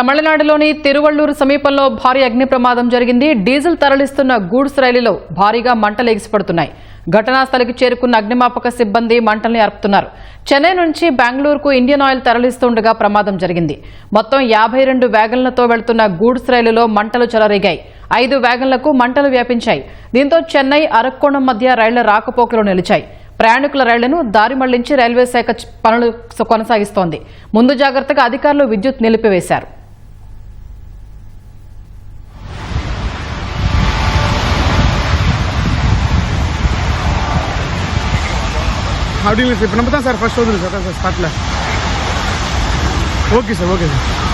తమిళనాడులోని తిరువళ్ళూరు సమీపంలో భారీ అగ్ని ప్రమాదం జరిగింది. డీజిల్ తరలిస్తున్న గూడ్స్ రైలులో భారీగా మంటలు ఎగిసిపడుతున్నాయి. ఘటనా స్థలికి చేరుకున్న అగ్నిమాపక సిబ్బంది మంటల్ని అర్పుతున్నారు. చెన్నై నుంచి బెంగళూరుకు ఇండియన్ ఆయిల్ తరలిస్తుండగా ప్రమాదం జరిగింది. మొత్తం యాభై రెండు వ్యాగన్లతో వెళుతున్న గూడ్స్ రైలులో మంటలు చెలరేగాయి. ఐదు వ్యాగన్లకు మంటలు వ్యాపించాయి. దీంతో చెన్నై అరక్కోణం మధ్య రైళ్ళ రాకపోకలు నిలిచాయి. ప్రయాణికుల రైళ్ళను దారి మళ్ళించి రైల్వే శాఖ పనులు కొనసాగిస్తోంది. ముందు జాగ్రత్తగా అధికారులు విద్యుత్ నిలిపివేశారు. அப்படிங்களா சார் இப்போ நம்ம தான் சார் ஃபர்ஸ்ட் வந்துருக்கு சார் சார் ஸ்பாட்டில் ஓகே சார் ஓகே சார்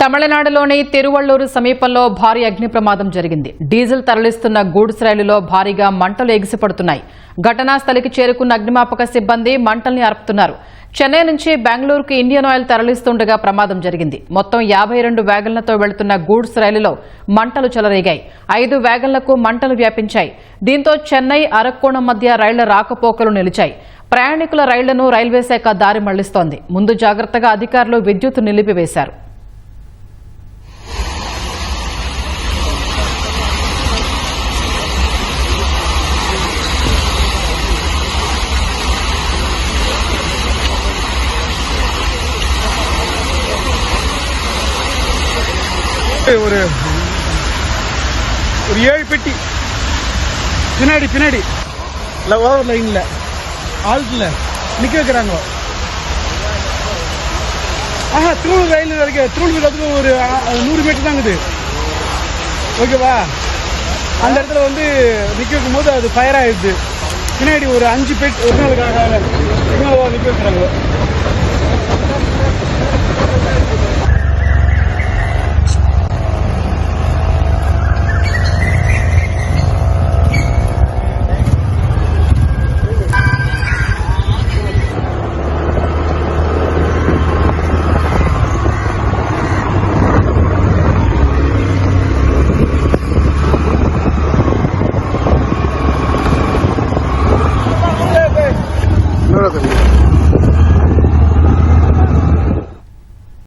తమిళనాడులోని తిరువళ్ళూరు సమీపంలో భారీ అగ్ని ప్రమాదం జరిగింది. డీజిల్ తరలిస్తున్న గూడ్స్ రైలులో భారీగా మంటలు ఎగిసిపడుతున్నాయి. ఘటనా స్థలికి చేరుకున్న అగ్నిమాపక సిబ్బంది మంటల్ని అర్పుతున్నారు చెన్నై నుంచి బెంగళూరుకు ఇండియన్ ఆయిల్ తరలిస్తుండగా ప్రమాదం జరిగింది. మొత్తం యాభై రెండు వ్యాగన్లతో వెళుతున్న గూడ్స్ రైలులో మంటలు చెలరేగాయి. ఐదు వ్యాగన్లకు మంటలు వ్యాపించాయి. దీంతో చెన్నై అరక్కోణం మధ్య రైళ్ళ రాకపోకలు నిలిచాయి. ప్రయాణికుల రైళ్ళను రైల్వే శాఖ దారి మళ్ళిస్తోంది. ముందు జాగ్రత్తగా అధికారులు విద్యుత్ నిలిపివేశారు. ஒரு ஒரு ஏழு பெட்டி பின்னாடி பின்னாடி இல்லை ஓவர் லைனில் ஆல்ட்டில் நிற்க வைக்கிறாங்க ஆஹா திருவள்ளூர் ரயில் இருக்கு திருவள்ளூர் அதுக்கு ஒரு நூறு மீட்டர் தான் ஓகேவா அந்த இடத்துல வந்து நிற்க வைக்கும் போது அது ஃபயர் ஆயிடுது பின்னாடி ஒரு அஞ்சு பெட் ஒரு நாளுக்காக நிற்க வைக்கிறாங்க